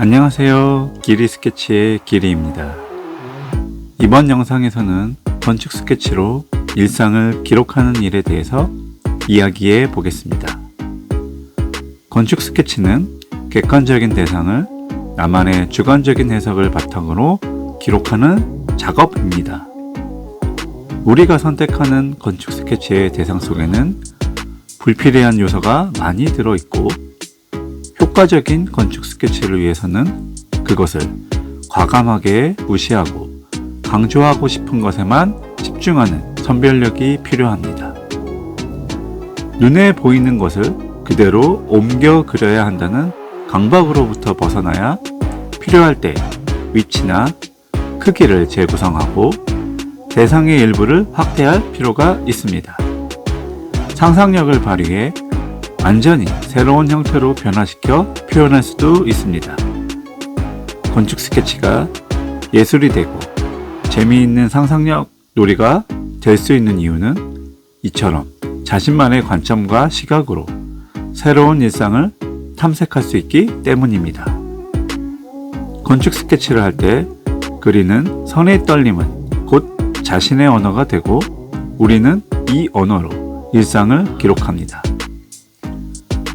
안녕하세요. 기리 스케치의 기리입니다. 이번 영상에서는 건축 스케치로 일상을 기록하는 일에 대해서 이야기해 보겠습니다. 건축 스케치는 객관적인 대상을 나만의 주관적인 해석을 바탕으로 기록하는 작업입니다. 우리가 선택하는 건축 스케치의 대상 속에는 불필요한 요소가 많이 들어있고 효과적인 건축 스케치를 위해서는 그것을 과감하게 무시하고 강조하고 싶은 것에만 집중하는 선별력이 필요합니다. 눈에 보이는 것을 그대로 옮겨 그려야 한다는 강박으로부터 벗어나야 필요할 때 위치나 크기를 재구성하고 대상의 일부를 확대할 필요가 있습니다. 상상력을 발휘해 완전히 새로운 형태로 변화시켜 표현할 수도 있습니다. 건축 스케치가 예술이 되고 재미있는 상상력 놀이가 될 수 있는 이유는 이처럼 자신만의 관점과 시각으로 새로운 일상을 탐색할 수 있기 때문입니다. 건축 스케치를 할 때 그리는 선의 떨림은 곧 자신의 언어가 되고 우리는 이 언어로 일상을 기록합니다.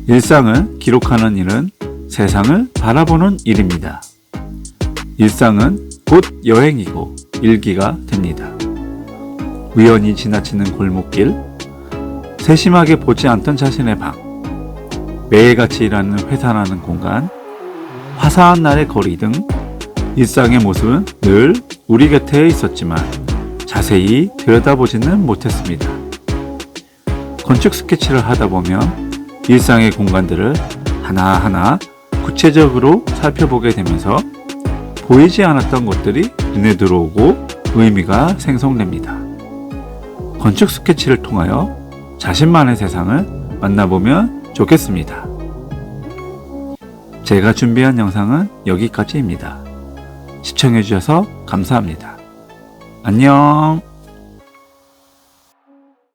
일상을 기록하는 일은 세상을 바라보는 일입니다. 일상은 곧 여행이고 일기가 됩니다. 우연히 지나치는 골목길, 세심하게 보지 않던 자신의 방, 매일같이 일하는 회사라는 공간, 화사한 날의 거리 등 일상의 모습은 늘 우리 곁에 있었지만 자세히 들여다보지는 못했습니다. 건축 스케치를 하다 보면 일상의 공간들을 하나하나 구체적으로 살펴보게 되면서 보이지 않았던 것들이 눈에 들어오고 의미가 생성됩니다. 건축 스케치를 통하여 자신만의 세상을 만나보면 좋겠습니다. 제가 준비한 영상은 여기까지입니다. 시청해주셔서 감사합니다. 안녕!